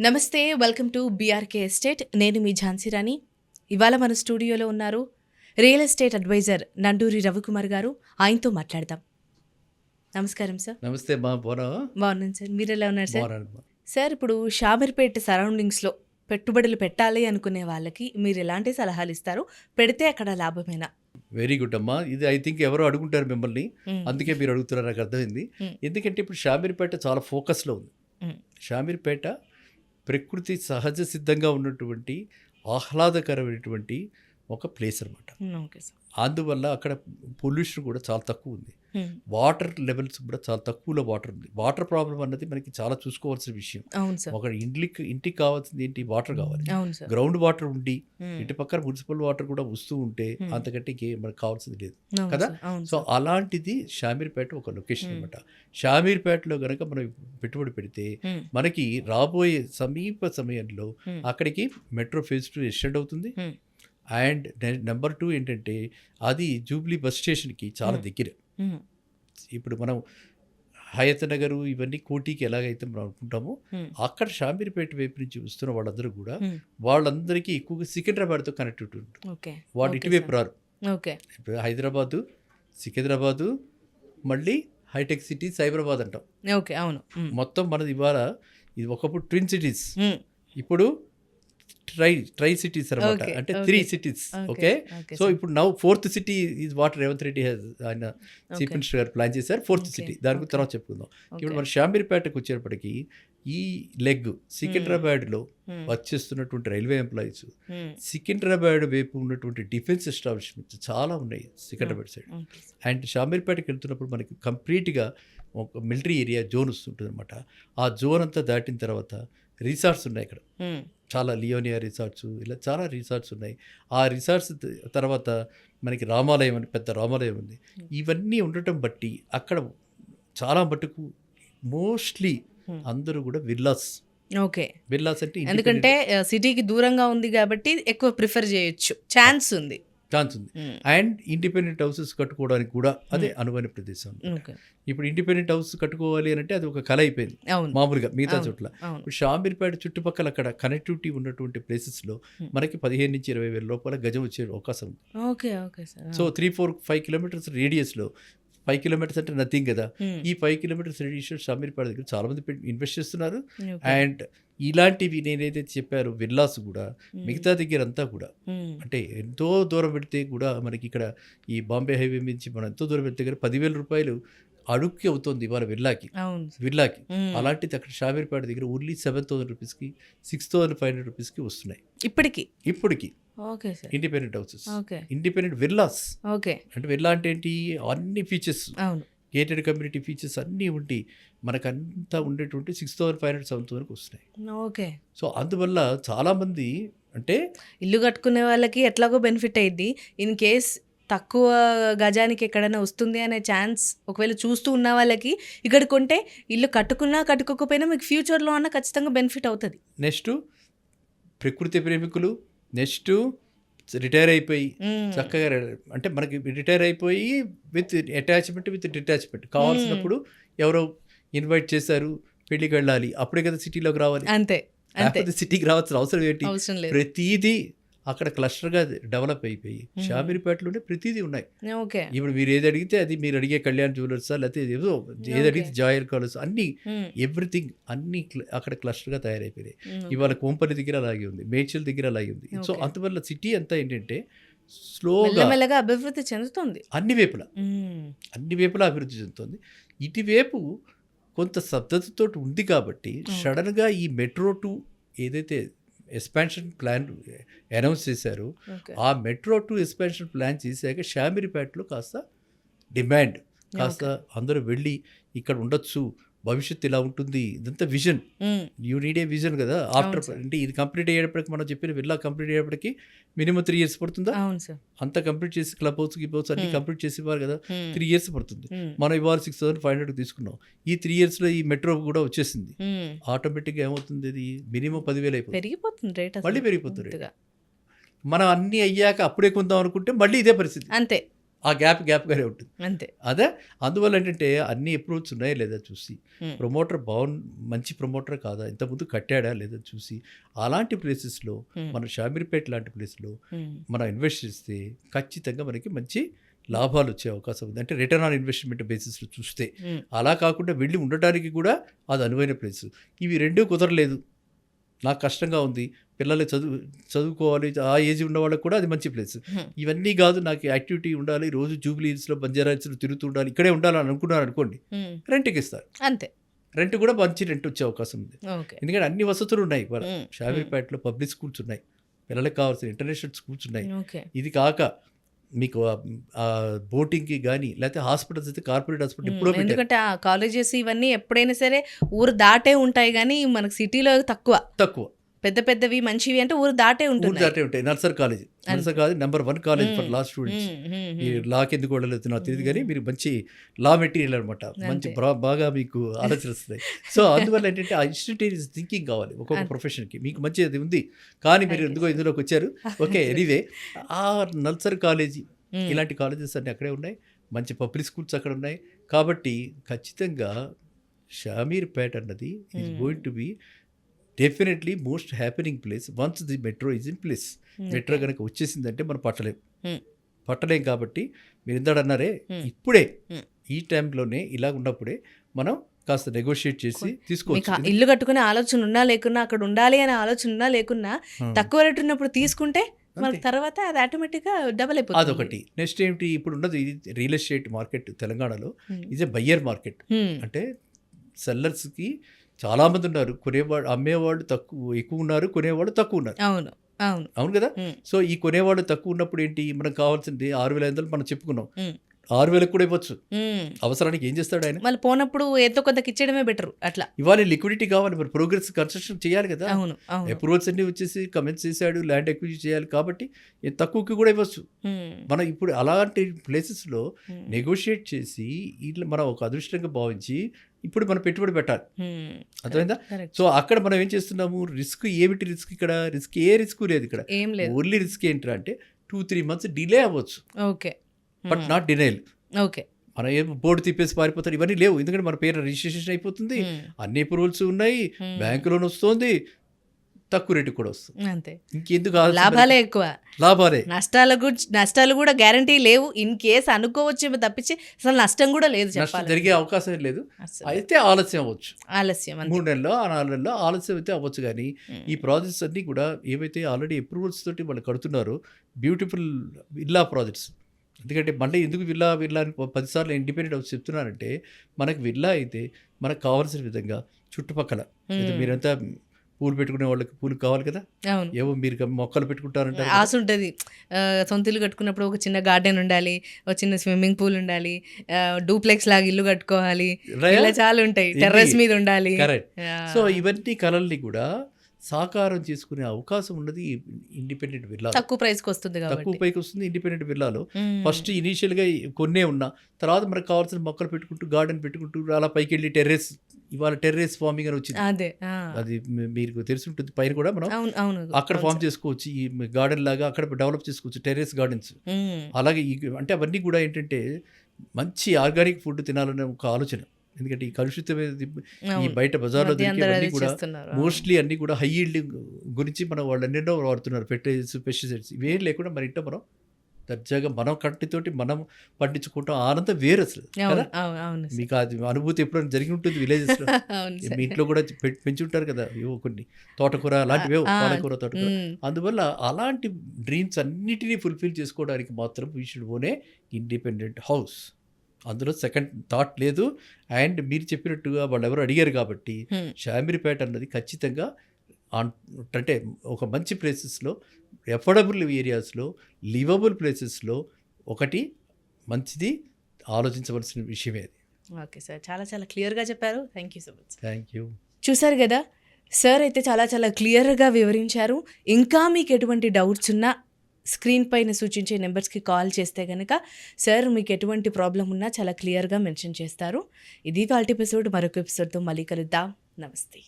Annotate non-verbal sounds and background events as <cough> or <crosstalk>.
నమస్తే welcome to BRK estate. నేను మీ ఝాన్సీ రాణి. ఇవాళ మన స్టూడియోలో ఉన్నారు real estate advisor Nanduri Ravikumar గారు. ఆయనతో మాట్లాడదాం. నమస్కారం సార్. నమస్తే బాగున్నాను సార్. మీరు ఎలా ఉన్నారు సార్? సార్ ఇప్పుడు షామీర్పేట సరౌండింగ్స్లో పెట్టుబడులు పెట్టాలి అనుకునే వాళ్ళకి మీరు ఎలాంటి సలహాలు ఇస్తారు? పెడితే అక్కడ లాభమేనా? వెరీ గుడ్ అమ్మా. ఇది ఐ థింక్ ఎవరో అడుగుంటారు మిమ్మల్ని. మ్మ్. అందుకే మీరు అడుగుతున్నారు నాకు అర్థమైంది. ఎందుకంటే ఇప్పుడు షామీర్పేట చాలా ఫోకస్లో ఉంది. షామీర్పేట ప్రకృతి సహజ సిద్ధంగా ఉన్నటువంటి ఆహ్లాదకరమైనటువంటి ఒక ప్లేస్ అనమాట మ్మ్, ఓకే సార్ అందువల్ల అక్కడ పొల్యూషన్ కూడా చాలా తక్కువ ఉంది. వాటర్ లెవెల్స్ కూడా చాలా తక్కువలో వాటర్ ఉంది వాటర్ ప్రాబ్లం అన్నది మనకి చాలా చూసుకోవాల్సిన విషయం ఒక ఇంటికి ఇంటికి కావాల్సింది ఏంటి వాటర్ కావాలి గ్రౌండ్ వాటర్ ఉండి. ఇటు పక్కన మున్సిపల్ వాటర్ కూడా వస్తూ ఉంటే. అంతకంటే మనకు కావాల్సింది లేదు కదా? సో. అలాంటిది షామీర్పేట ఒక లొకేషన్. అనమాట షామీర్పేటలో గనక మనం పెట్టుబడి పెడితే. మనకి రాబోయే సమీప సమయంలో. అక్కడికి మెట్రో ఫేజ్ టూ ఎక్స్టెండ్ అవుతుంది. అండ్ నెంబర్ టూ ఏంటంటే అది జూబ్లీ బస్ స్టేషన్కి చాలా. దగ్గర. ఇప్పుడు మనం హయత్ నగరు ఇవన్నీ కోటికి ఎలాగైతే మనం అనుకుంటామో. అక్కడ షామీర్పేట వైపు నుంచి వస్తున్న వాళ్ళందరూ కూడా. వాళ్ళందరికీ ఎక్కువగా సికింద్రాబాద్తో కనెక్టివిటీ ఉంటుంది వాళ్ళు ఇటువైపు. రారు ఓకే ఇప్పుడు హైదరాబాదు సికింద్రాబాదు మళ్ళీ హైటెక్ సిటీ సైబరాబాద్ అంటాం ఓకే అవును. మొత్తం మనది ఇవాళ ఇది ఒకప్పుడు ట్విన్ సిటీస్. ఇప్పుడు ట్రై ట్రై సిటీస్ అనమాట అంటే. Three cities okay so. ఇప్పుడు now fourth city is what Revanth Reddy has ఆయన చీఫ్. మినిస్టర్ గారు ప్లాన్ చేశారు ఫోర్త్ సిటీ దాని గురించి. తర్వాత చెప్పుకుందాం ఇప్పుడు. మన షామీర్పేటకు వచ్చేటప్పటికి ఈ లెగ్ సికింద్రాబాద్లో మ్మ్. వర్క్ చేస్తున్నటువంటి రైల్వే ఎంప్లాయీస్ మ్మ్. సికింద్రాబాద్ వైపు ఉన్నటువంటి డిఫెన్స్ ఎస్టాబ్లిష్మెంట్స్ చాలా ఉన్నాయి సికింద్రాబాద్ సైడ్. అండ్ షామీర్పేటకి వెళ్తున్నప్పుడు మనకి కంప్లీట్గా ఒక మిలిటరీ ఏరియా జోన్ వస్తుంటుంది అనమాట ఆ జోన్ అంతా దాటిన తర్వాత రిసార్ట్స్ ఉన్నాయి ఇక్కడ. చాలా లియోనియా రిసార్ట్స్ ఇలా చాలా రిసార్ట్స్ ఉన్నాయి. ఆ రిసార్ట్స్ తర్వాత మనకి రామాలయం అని పెద్ద రామాలయం ఉంది. ఇవన్నీ ఉండటం బట్టి అక్కడ చాలా మటుకు మోస్ట్లీ. అందరూ కూడా విల్లాస్. ఓకే. విల్లాస్ అంటే ఎందుకంటే సిటీకి దూరంగా ఉంది కాబట్టి ఎక్కువ ప్రిఫర్ చేయొచ్చు. ఛాన్స్ ఉంది. ఛాన్స్ ఉంది. అండ్ ఇండిపెండెంట్ హౌసెస్ కట్టుకోవడానికి కూడా అదే అనువైన ప్రదేశం ఇప్పుడు ఇండిపెండెంట్ హౌస్ కట్టుకోవాలి అని అంటే అది ఒక కళ అయిపోయింది. మామూలుగా మిగతా. చోట్ల. ఇప్పుడు షామీర్పేట చుట్టుపక్కల అక్కడ కనెక్టివిటీ ఉన్నటువంటి ప్లేసెస్లో Hmm. మనకి పదిహేను నుంచి ఇరవై వేల లోపల గజం వచ్చే అవకాశం ఉంది. So three four five kilometres రేడియస్లో five kilometres అంటే నథింగ్ కదా. ఈ ఫైవ్ కిలోమీటర్స్ రేడియస్ షామీర్పేట దగ్గర చాలా మంది ఇన్వెస్ట్ చేస్తున్నారు. అండ్ ఇలాంటివి నేనైతే చెప్పారు విల్లాస్ కూడా. మిగతా దగ్గర అంతా కూడా. అంటే ఎంతో దూరం పెడితే కూడా మనకి ఇక్కడ ఈ బాంబే హైవే నుంచి మనం ఎంతో దూరం పెడితే కానీ పదివేల రూపాయలు అడుక్కి అవుతుంది విల్లాకి. సార్. విల్లాకి. మ్మ్. అలాంటిది అక్కడ షామీర్పేట దగ్గర ఓన్లీ సెవెన్ థౌసండ్ రూపీస్కి సిక్స్ థౌసండ్ ఫైవ్ హండ్రెడ్ రూపీస్కి వస్తున్నాయి. ఇప్పటికి? ఇప్పటికి. Okay sir. Independent houses. Independent villas. Okay. అంటే విల్లా అంటే ఏంటి? అన్ని ఫీచర్స్. అవును. గేటెడ్ కమ్యూనిటీ ఫీచర్స్ అన్నీ ఉండి మనకు అంతా ఉండేటువంటి six thousand five hundred seven థౌసండ్కి వస్తున్నాయి. ఓకే. సో అందువల్ల చాలామంది అంటే ఇల్లు కట్టుకునే వాళ్ళకి ఎట్లాగో బెనిఫిట్ అయ్యిద్ది ఇన్ కేస్ తక్కువ గజానికి ఎక్కడైనా వస్తుంది అనే ఛాన్స్ ఒకవేళ చూస్తూ ఉన్న వాళ్ళకి ఇక్కడ కొంటే ఇల్లు కట్టుకున్నా కట్టుకోకపోయినా మీకు ఫ్యూచర్లో అన్న ఖచ్చితంగా బెనిఫిట్ అవుతుంది. నెక్స్ట్ ప్రకృతి ప్రేమికులు నెక్స్ట్ రిటైర్ అయిపోయి. చక్కగా అంటే మనకి రిటైర్ అయిపోయి విత్ అటాచ్మెంట్ విత్ డిటాచ్మెంట్ కావాల్సినప్పుడు ఎవరో ఇన్వైట్ చేశారు పెళ్ళికి వెళ్ళాలి అప్పుడే కదా సిటీలోకి రావాలి. అంతే సిటీకి రావాల్సిన అవసరం ఏంటి? ప్రతిదీ అక్కడ క్లస్టర్గా డెవలప్ అయిపోయి. షామీర్పేటలోనే ప్రతిదీ ఉన్నాయి ఓకే ఇప్పుడు మీరు ఏది అడిగితే అది మీరు అడిగే కళ్యాణ్ జ్యువెలర్సా లేకపోతే ఏదో ఏది. అడిగితే జాయర్ కాలర్స్ అన్ని. ఎవ్రీథింగ్ అన్ని అక్కడ క్లస్టర్గా తయారైపోయినాయి. ఇవాళ కోంపల్లి దగ్గర అలాగే ఉంది మేడ్చల్ దగ్గర అలాగే ఉంది సో. అందువల్ల సిటీ అంతా ఏంటంటే స్లోగా అభివృద్ధి చెందుతుంది అన్ని వైపులా. అన్ని వైపులా అభివృద్ధి చెందుతుంది ఇటువైపు కొంత స్తబ్దతతో ఉంది కాబట్టి. సడన్గా ఈ మెట్రో టూ ఏదైతే ఎక్స్పాన్షన్ ప్లాన్ అనౌన్స్ చేశారో. ఆ మెట్రో టూ ఎక్స్పాన్షన్ ప్లాన్ చేశాక షామిరిపేటలో కాస్త డిమాండ్ కాస్త అందరూ వెళ్ళి ఇక్కడ ఉండొచ్చు భవిష్యత్తు ఇలా ఉంటుంది ఇదంతా vision. You need a vision కదా ఆఫ్టర్. అంటే ఇది కంప్లీట్ అయ్యేటప్పటికి మనం చెప్పిన విల్లా కంప్లీట్ అయ్యేటప్పటికి మినిమం త్రీ ఇయర్స్ పడుతుందా అంతా కంప్లీట్ చేసి క్లబ్ హౌస్ గిబ్ హౌస్ అన్ని. కంప్లీట్ చేసి ఇవ్వాలి కదా. త్రీ ఇయర్స్ పడుతుంది. మనం ఇవాళ సిక్స్ థౌసండ్ ఫైవ్ హండ్రెడ్ తీసుకున్నాం ఈ త్రీ ఇయర్స్లో ఈ మెట్రో కూడా వచ్చేసింది. ఆటోమేటిక్గా ఏమవుతుంది ఇది మినిమం పదివేలు అయిపోతుంది పెరిగిపోతుంది రేట్ మళ్ళీ పెరిగిపోతుంది. మనం అన్నీ అయ్యాక అప్పుడే కొందాం అనుకుంటే మళ్ళీ ఇదే పరిస్థితి అంతే ఆ గ్యాప్ గ్యాప్గానే ఉంటుంది అంతే అదే అందువల్ల ఏంటంటే అన్ని అప్రూవ్స్ ఉన్నాయా లేదా చూసి. ప్రమోటర్ బాగున్ మంచి ప్రమోటర్ కాదా ఇంతకుముందు కట్టాడా లేదా చూసి అలాంటి ప్లేసెస్లో. మన షామీర్పేట లాంటి ప్లేస్లో. మనం ఇన్వెస్ట్ చేస్తే ఖచ్చితంగా మనకి మంచి లాభాలు వచ్చే అవకాశం ఉంది అంటే రిటర్న్ ఆన్ ఇన్వెస్ట్మెంట్ బేసిస్లో చూస్తే. అలా కాకుండా వెళ్ళి ఉండటానికి కూడా అది అనువైన ప్లేస్ ఇవి రెండూ కుదరలేదు నాకు కష్టంగా ఉంది పిల్లలు చదువు చదువుకోవాలి ఆ ఏజ్ ఉన్న వాళ్ళకి కూడా అది మంచి ప్లేస్. ఇవన్నీ కాదు నాకు యాక్టివిటీ ఉండాలి రోజు జూబ్లీ హిల్స్లో బంజారా హిల్స్లో తిరుగుతూ ఉండాలి ఇక్కడే ఉండాలని అనుకున్నారు అనుకోండి. రెంట్కి ఇస్తారు. అంతే. రెంట్ కూడా మంచి రెంట్ వచ్చే అవకాశం ఉంది. ఎందుకంటే అన్ని వసతులు ఉన్నాయి. షామీర్పేటలో పబ్లిక్ స్కూల్స్ ఉన్నాయి పిల్లలకు కావాల్సిన ఇంటర్నేషనల్ స్కూల్స్ ఉన్నాయి. ఇది కాక మీకు బోటింగ్కి కానీ లేకపోతే హాస్పిటల్స్ అయితే కార్పొరేట్ హాస్పిటల్ ఎప్పుడో ఎందుకంటే ఆ కాలేజెస్ ఇవన్నీ ఎప్పుడైనా సరే ఊరు దాటే ఉంటాయి కానీ మనకు సిటీలో తక్కువ. తక్కువ. పెద్ద పెద్దవి మంచివి అంటే ఊరు దాటే ఊరు ఉంటుంది దాటే ఉంటాయి. NALSAR college. NALSAR college number one college for law students ఈ లాకి ఎందుకు వెళ్ళలేదు నాకు తెలియదు కానీ మీరు మంచి లా మెటీరియల్ అనమాట మంచి బాగా మీకు ఆలోచన వస్తుంది సో అందువల్ల ఏంటంటే ఆ ఇన్స్టిట్యూటరీస్ థింకింగ్ కావాలి ఒక్కొక్క. ప్రొఫెషన్కి మీకు మంచి అది ఉంది. కానీ మీరు. ఎందుకో ఇందులోకి వచ్చారు? ఓకే <laughs> ఎనీవే ఆ నల్సర్ కాలేజీ ఇలాంటి కాలేజెస్ అన్నీ అక్కడే ఉన్నాయి. మంచి పబ్లిక్ స్కూల్స్ అక్కడ ఉన్నాయి. కాబట్టి ఖచ్చితంగా షామీర్ పేట్ అన్నది is. Going to be definitely most happening place once the metro is in place metro కనుక వచ్చేసిందంటే మనం పట్టలేం Hmm. పట్టలేం కాబట్టి మీరు ఇందాడు అన్నారే Hmm. ఇప్పుడే Hmm. ఈ టైంలోనే ఇలా ఉన్నప్పుడే మనం కాస్త నెగోషియేట్ చేసి తీసుకోవచ్చు ఇల్లు కట్టుకునే ఆలోచన ఉన్నా లేకున్నా అక్కడ ఉండాలి అనే ఆలోచన ఉన్నా లేకున్నా. తక్కువ రేటు ఉన్నప్పుడు తీసుకుంటే మనకి. తర్వాత అది ఆటోమేటిక్గా డబల్ అయిపోతుంది అదొకటి నెక్స్ట్ ఏమిటి ఇప్పుడు ఉన్నది రియల్ ఎస్టేట్ మార్కెట్ తెలంగాణలో. ఇదే బయ్యర్ మార్కెట్. అంటే సెల్లర్స్కి చాలామంది ఉన్నారు. కొనేవాడు అమ్మేవాళ్ళు తక్కువ ఎక్కువ ఉన్నారు కొనేవాళ్ళు తక్కువ ఉన్నారు. అవును. అవును. అవును కదా. సో ఈ కొనేవాళ్ళు తక్కువ ఉన్నప్పుడు ఏంటి? మనకు కావాల్సింది ఆరు వేల ఐదు వందలు మనం చెప్పుకున్నాం. ఆరు వేలకు కూడా ఇవ్వచ్చు. అవసరానికి ఏం చేస్తాడు ఆయన? మళ్ళీ పోనప్పుడు ఎంతో కొంతకి ఇచ్చేయడమే బెటర్ అట్లా. ఇవాళ లిక్విడిటీ కావాలి. మరి ప్రోగ్రెస్ కన్స్ట్రక్షన్ చేయాలి కదా? అవును. అప్రూవల్స్ అన్ని వచ్చేసి కమెంట్స్ చేశాడు. ల్యాండ్ ఎక్విజిట్ చేయాలి కాబట్టి తక్కువకి కూడా ఇవ్వచ్చు. మనం ఇప్పుడు అలాంటి ప్లేసెస్లో. నెగోషియేట్ చేసి ఇట్లా మనం ఒక అదృష్టంగా భావించి ఇప్పుడు మనం పెట్టుబడి పెట్టాలి. అర్థమైందా. సో అక్కడ మనం ఏం చేస్తున్నాము? రిస్క్ ఏమిటి రిస్క్ ఇక్కడ? రిస్క్ ఏ రిస్క్ లేదు ఇక్కడ. ఏం లేదు. ఓన్లీ రిస్క్ ఏంటంటే అంటే టూ త్రీ మంత్స్ డిలే అవ్వచ్చు. Okay. But not denial. Okay. మనం ఏం బోర్డు తిప్పేసి పారిపోతారు? ఇవన్నీ లేవు. ఎందుకంటే మన పేరు రిజిస్ట్రేషన్ అయిపోతుంది. అన్ని అప్రూవల్స్ ఉన్నాయి. బ్యాంకు లోన్ వస్తుంది. తక్కువ రేటు కూడా వస్తుంది. అంతే. ఇంకెందుకు? లాభాలే ఎక్కువ. లాభాలే. నష్టాలు గురించి నష్టాలు కూడా గ్యారంటీ లేవు. ఇన్ కేస్ అనుకోవచ్చేమో తప్పించి అసలు నష్టం కూడా లేదు నష్టం జరిగే అవకాశం లేదు. అయితే ఆలస్యం అవ్వచ్చు. ఆలస్యం మూడు నెలల్లో ఆ నాలుగు నెలల్లో ఆలస్యం అయితే అవ్వచ్చు కానీ. ఈ ప్రాజెక్ట్స్ అన్నీ కూడా ఏవైతే ఆల్రెడీ అప్రూవల్స్ తోటి వాళ్ళు కడుతున్నారో బ్యూటిఫుల్ విల్లా ప్రాజెక్ట్స్ ఎందుకంటే మళ్ళీ ఎందుకు విల్లా విల్లా అని పదిసార్లు ఇండిపెండెంట్ హౌస్ చెప్తున్నానంటే మనకు విల్లా అయితే మనకు కావాల్సిన విధంగా చుట్టుపక్కల. మీరంతా పూలు పెట్టుకునే వాళ్ళకి పూలు కావాలి కదా? అవును. ఏవో మీరు మొక్కలు పెట్టుకుంటారంటారు ఆశ ఉంటుంది. సొంత ఇల్లు కట్టుకున్నప్పుడు ఒక చిన్న గార్డెన్ ఉండాలి ఒక చిన్న స్విమ్మింగ్ పూల్ ఉండాలి డూప్లెక్స్ లాగా ఇల్లు కట్టుకోవాలి. ఇలా చాలా ఉంటాయి. టెర్రస్ మీద ఉండాలి. కరెక్ట్. సో ఇవన్నీ కళల్ని కూడా సాకారం చేసుకునే అవకాశం ఉన్నది ఇండిపెండెంట్ విల్లా తక్కువ ప్రైస్కి వస్తుంది తక్కువ పైకి వస్తుంది ఇండిపెండెంట్ విల్లాలో. మ్మ్. ఫస్ట్ ఇనీషియల్గా కొన్నే ఉన్నా తర్వాత మనకు కావాల్సిన మొక్కలు పెట్టుకుంటూ గార్డెన్ పెట్టుకుంటూ అలా పైకి వెళ్ళి టెర్రస్ ఇవాళ టెర్రస్ ఫార్మింగ్ అని వచ్చింది. అదే. అది మీకు తెలిసి ఉంటుంది పైన కూడా మనం అవును అవును. అక్కడ ఫామ్ చేసుకోవచ్చు. ఈ గార్డెన్ లాగా అక్కడ డెవలప్ చేసుకోవచ్చు. Terrace gardens. అలాగే అంటే అవన్నీ కూడా ఏంటంటే మంచి ఆర్గానిక్ ఫుడ్ తినాలనే ఒక ఆలోచన. ఎందుకంటే ఈ కలుషితమైన ఈ. బయట బజార్లో దొరికేవన్నీ కూడా. మోస్ట్లీ అన్ని కూడా హై ఈల్డింగ్ గురించి మనం వాళ్ళు ఎన్నెన్నో వాడుతున్నారు ఫెర్టిలైజర్స్ పెస్టిసైడ్స్ ఇవేం లేకుండా మన ఇంట్లో మనం దర్జాగా మనం కంటితోటి మనం పండించుకుంటాం ఆనందం వేరు అసలు. మీకు అది అనుభూతి ఎప్పుడైనా జరిగి ఉంటుంది <laughs> సార్. మీ ఇంట్లో కూడా పెంచుంటారు కదా ఏవో కొన్ని తోటకూర అలాంటివే పాలకూర తోటకూర. అందువల్ల అలాంటి డ్రీమ్స్ అన్నిటినీ ఫుల్ఫిల్ చేసుకోవడానికి మాత్రం we should own independent house అందులో సెకండ్ థాట్ లేదు. అండ్ మీరు చెప్పినట్టుగా వాళ్ళు ఎవరు అడిగారు కాబట్టి. షామిరిపేట అన్నది ఖచ్చితంగా అంటే ఒక మంచి ప్లేసెస్లో ఎఫోర్డబుల్ ఏరియాస్లో లివబుల్ ప్లేసెస్లో ఒకటి మంచిది ఆలోచించవలసిన విషయమే అది. ఓకే సార్ చాలా చాలా క్లియర్గా చెప్పారు. Thank you so much thank you చూసారు కదా? సార్ అయితే చాలా చాలా క్లియర్గా వివరించారు. ఇంకా మీకు ఎటువంటి డౌట్స్ ఉన్నా స్క్రీన్ పైన సూచించే నెంబర్స్కి కాల్ చేస్తే కనుక సార్ మీకు ఎటువంటి ప్రాబ్లం ఉన్నా చాలా క్లియర్గా మెన్షన్ చేస్తారు. ఇది వాళ్ళ ఎపిసోడ్. మరొక ఎపిసోడ్తో మళ్ళీ కలుద్దాం. నమస్తే.